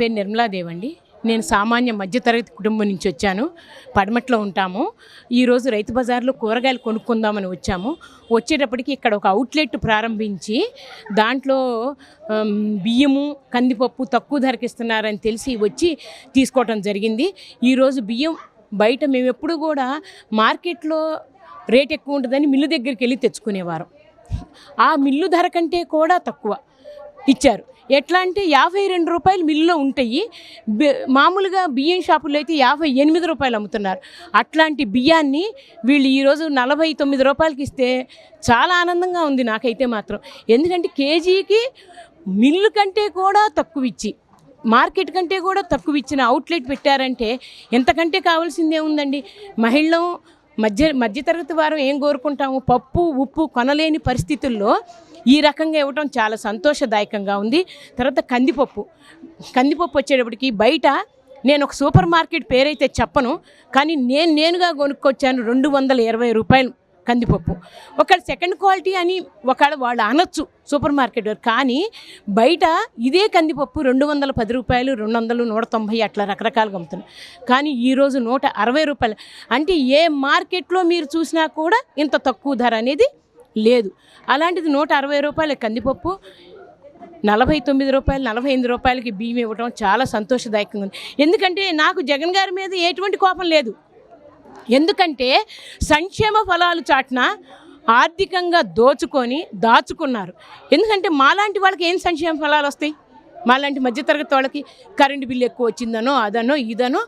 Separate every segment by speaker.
Speaker 1: పేరు నిర్మలాదేవి అండి నేను సామాన్య మధ్యతరగతి కుటుంబం నుంచి వచ్చాను. పడమట్లో ఉంటాము. ఈరోజు రైతు బజార్లో కూరగాయలు కొనుక్కుందామని వచ్చాము. వచ్చేటప్పటికి ఇక్కడ ఒక అవుట్లెట్ ప్రారంభించి దాంట్లో బియ్యము కందిపప్పు తక్కువ ధరకిస్తున్నారని తెలిసి వచ్చి తీసుకోవటం జరిగింది. ఈరోజు బియ్యం బయట మేము ఎప్పుడు కూడా మార్కెట్లో రేట్ ఎక్కువ ఉంటుందని మిల్లు దగ్గరికి వెళ్ళి తెచ్చుకునేవారు. ఆ మిల్లు ధర కంటే కూడా తక్కువ ఇచ్చారు. ఎట్లా అంటే యాభై రెండు రూపాయలు మిల్లులో ఉంటాయి. మామూలుగా బియ్యం షాపుల్లో అయితే యాభై ఎనిమిది రూపాయలు అమ్ముతున్నారు. అట్లాంటి బియ్యాన్ని వీళ్ళు ఈరోజు నలభై తొమ్మిది రూపాయలకి ఇస్తే చాలా ఆనందంగా ఉంది నాకైతే మాత్రం. ఎందుకంటే కేజీకి మిల్లు కంటే కూడా తక్కువ ఇచ్చి మార్కెట్ కంటే కూడా తక్కువ ఇచ్చిన అవుట్లెట్ పెట్టారంటే ఎంతకంటే కావాల్సిందే ఉందండి. మహిళలు మధ్య మధ్యతరగతి వారం ఏం కోరుకుంటాము? పప్పు ఉప్పు కొనలేని పరిస్థితుల్లో ఈ రకంగా ఇవ్వటం చాలా సంతోషదాయకంగా ఉంది. తర్వాత కందిపప్పు. కందిపప్పు వచ్చేటప్పటికి బయట నేను ఒక సూపర్ మార్కెట్ పేరైతే చెప్పను కానీ నేను నేనుగా కొనుక్కొచ్చాను రెండు వందల ఇరవై రూపాయలు కందిపప్పు. ఒక సెకండ్ క్వాలిటీ అని ఒకవేళ వాళ్ళు అనొచ్చు సూపర్ మార్కెట్ కానీ బయట ఇదే కందిపప్పు రెండు వందల పది రూపాయలు రెండు వందలు నూట తొంభై అట్లా రకరకాలుగా అమ్ముతున్నాను కానీ ఈరోజు నూట అరవై రూపాయలు. అంటే ఏ మార్కెట్లో మీరు చూసినా కూడా ఇంత తక్కువ ధర అనేది లేదు. అలాంటిది నూట అరవై రూపాయల కందిపప్పు నలభై తొమ్మిది రూపాయలు నలభై ఎనిమిది రూపాయలకి బియ్యం ఇవ్వడం చాలా సంతోషదాయకంగా ఉంది. ఎందుకంటే నాకు జగన్ గారి మీద ఎటువంటి కోపం లేదు. ఎందుకంటే సంక్షేమ ఫలాలు చాటున ఆర్థికంగా దోచుకొని దాచుకున్నారు. ఎందుకంటే మాలాంటి వాళ్ళకి ఏం సంక్షేమ ఫలాలు వస్తాయి? మాలాంటి మధ్యతరగతి వాళ్ళకి కరెంటు బిల్లు ఎక్కువ వచ్చిందనో అదనో ఇదనో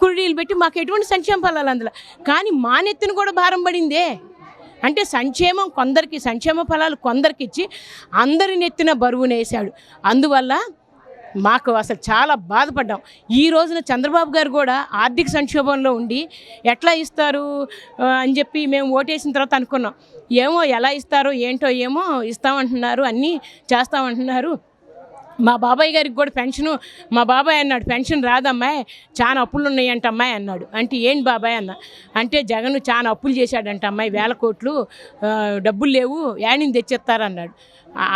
Speaker 1: కుర్రీలు పెట్టి మాకు ఎటువంటి సంక్షేమ ఫలాలు అందులో. కానీ మా కూడా భారం పడిందే. అంటే సంక్షేమం కొందరికి సంక్షేమ ఫలాలు కొందరికి ఇచ్చి అందరి నెత్తిన బరువునేసాడు అందువల్ల మాకు అసలు చాలా బాధపడ్డాం. ఈ రోజున చంద్రబాబు గారు కూడా ఆర్థిక సంక్షోభంలో ఉండి ఎట్లా ఇస్తారు అని చెప్పి మేము ఓటేసిన తర్వాత అనుకున్నాం. ఏమో ఎలా ఇస్తారో ఏంటో ఏమో ఇస్తామంటున్నారు అన్నీ చేస్తామంటున్నారు. మా బాబాయ్ గారికి కూడా పెన్షను మా బాబాయ్ అన్నాడు పెన్షన్ రాదమ్మాయి చాలా అప్పులు ఉన్నాయంట అమ్మాయి అన్నాడు. అంటే ఏంటి బాబాయ్? అన్న. అంటే జగన్ చాలా అప్పులు చేశాడంట అమ్మాయి వేల కోట్లు డబ్బులు లేవు యాడిని తెచ్చిస్తారన్నాడు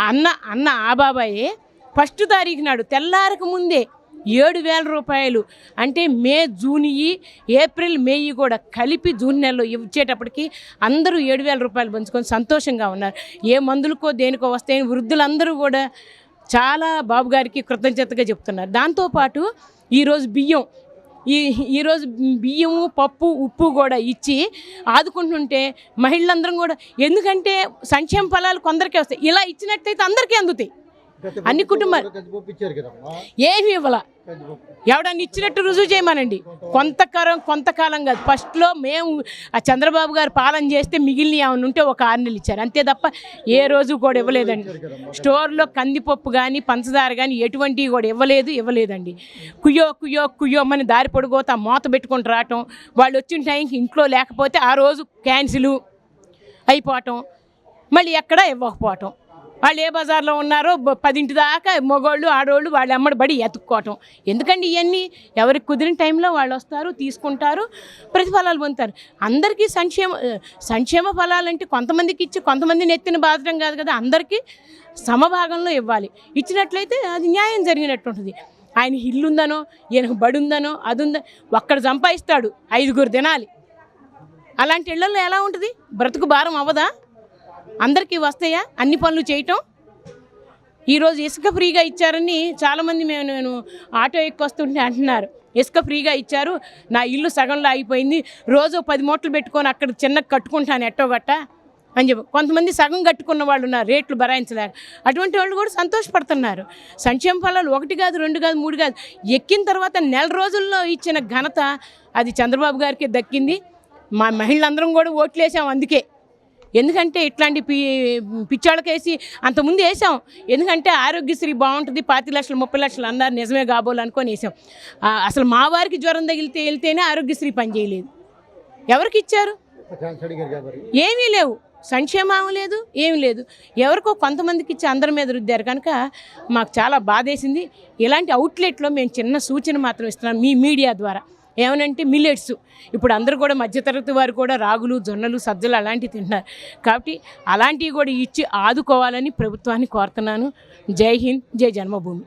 Speaker 1: అన్న అన్న ఆ బాబాయే ఫస్ట్ తారీఖు నాడు తెల్లారక ముందే ఏడు వేల రూపాయలు అంటే మే జూన్ ఇయ్యి, ఏప్రిల్ మే కూడా కలిపి జూన్ నెలలో ఇచ్చేటప్పటికి అందరూ ఏడు వేల రూపాయలు పంచుకొని సంతోషంగా ఉన్నారు. ఏ మందులకో దేనికో వస్తాయని వృద్ధులందరూ కూడా చాలా బాబు గారికి కృతజ్ఞతగా చెప్తున్నారు. దాంతోపాటు ఈరోజు బియ్యం ఈ ఈరోజు బియ్యము పప్పు ఉప్పు కూడా ఇచ్చి ఆదుకుంటుంటే మహిళలందరం కూడా ఎందుకంటే సంక్షేమ ఫలాలు కొందరికే వస్తాయి. ఇలా ఇచ్చినట్టయితే అందరికీ అందుతాయి. అన్ని కుటుంబాలు ఏమి ఇవ్వాల. ఎవడన్నా ఇచ్చినట్టు రుజువు చేయమనండి. కొంతకాలం కొంతకాలం కాదు. ఫస్ట్లో మేము ఆ చంద్రబాబు గారు పాలన చేస్తే మిగిలిన ఏమైనా ఉంటే ఒక ఆరు నెలలు ఇచ్చారు. అంతే తప్ప ఏ రోజు కూడా ఇవ్వలేదండి. స్టోర్లో కందిపప్పు కానీ పంచదార కానీ ఎటువంటివి కూడా ఇవ్వలేదు ఇవ్వలేదండి. కుయ్యో కుయ్యో కుయ్యోమని దారి పొడుగోతా మూత పెట్టుకొని రావటం వాళ్ళు వచ్చిన టైంకి ఇంట్లో లేకపోతే ఆ రోజు క్యాన్సిల్ అయిపోవటం మళ్ళీ ఎక్కడ ఇవ్వకపోవటం. వాళ్ళు ఏ బజార్లో ఉన్నారో పదింటి దాకా మగోళ్ళు ఆడోళ్ళు వాళ్ళు అమ్మడి బడి ఎత్తుక్కోవటం. ఎందుకండి ఇవన్నీ ఎవరికి కుదిరిన టైంలో వాళ్ళు వస్తారు తీసుకుంటారు ప్రతిఫలాలు పొందుతారు. అందరికీ సంక్షేమ సంక్షేమ ఫలాలంటే కొంతమందికి ఇచ్చి కొంతమంది నెత్తిన బాధడం కాదు కదా అందరికీ సమభాగంలో ఇవ్వాలి. ఇచ్చినట్లయితే అది న్యాయం జరిగినట్టు ఉంటుంది ఆయన ఇల్లు ఉందనో ఈయనకు బడి ఉందనో అది ఉందో ఒక్కడు సంపాదిస్తాడు ఐదుగురు తినాలి. అలాంటి ఇళ్ళలో ఎలా ఉంటుంది? బ్రతుకు భారం అవ్వదా? అందరికీ వస్తాయా? అన్ని పనులు చేయటం? ఈరోజు ఇసుక ఫ్రీగా ఇచ్చారని చాలామంది మేము నేను ఆటో ఎక్కి వస్తుంటే అంటున్నారు. ఇసుక ఫ్రీగా ఇచ్చారు. నా ఇల్లు సగంలో అయిపోయింది. రోజు పది మూటలు పెట్టుకొని అక్కడ చిన్న కట్టుకుంటాను ఎట్టో గట్ట అని చెప్పి. కొంతమంది సగం కట్టుకున్న వాళ్ళు ఉన్నారు రేట్లు భరాయించలేక. అటువంటి వాళ్ళు కూడా సంతోషపడుతున్నారు. సంక్షేమ ఫలాలు ఒకటి కాదు రెండు కాదు మూడు కాదు. ఎక్కిన తర్వాత నెల రోజుల్లో ఇచ్చిన ఘనత అది చంద్రబాబు గారికి దక్కింది. మా మహిళలందరం కూడా ఓట్లు వేసాం అందుకే. ఎందుకంటే ఇట్లాంటి పి పిచ్చాళ్ళకేసి అంతకుముందు వేసాం. ఎందుకంటే ఆరోగ్యశ్రీ బాగుంటుంది పాతి లక్షలు ముప్పై లక్షలు అన్నారు నిజమే కాబోలు అనుకొని వేసాం. అసలు మా వారికి జ్వరం తగిలితే వెళ్తేనే ఆరోగ్యశ్రీ పనిచేయలేదు ఎవరికి ఇచ్చారు? ఏమీ లేవు. సంక్షేమం లేదు ఏమీ లేదు. ఎవరికో కొంతమందికి ఇచ్చి అందరి మీద రుద్దారు కనుక మాకు చాలా బాధేసింది. ఇలాంటి అవుట్లెట్లో మేము చిన్న సూచన మాత్రం ఇస్తున్నాం మీ మీడియా ద్వారా. ఏమనంటే మిల్లెట్స్ ఇప్పుడు అందరూ కూడా మధ్యతరగతి వారు కూడా రాగులు జొన్నలు సజ్జలు అలాంటివి తింటున్నారు. కాబట్టి అలాంటివి కూడా ఇచ్చి ఆదుకోవాలని ప్రభుత్వాన్ని కోరుతున్నాను. జై హింద్ జై జన్మభూమి.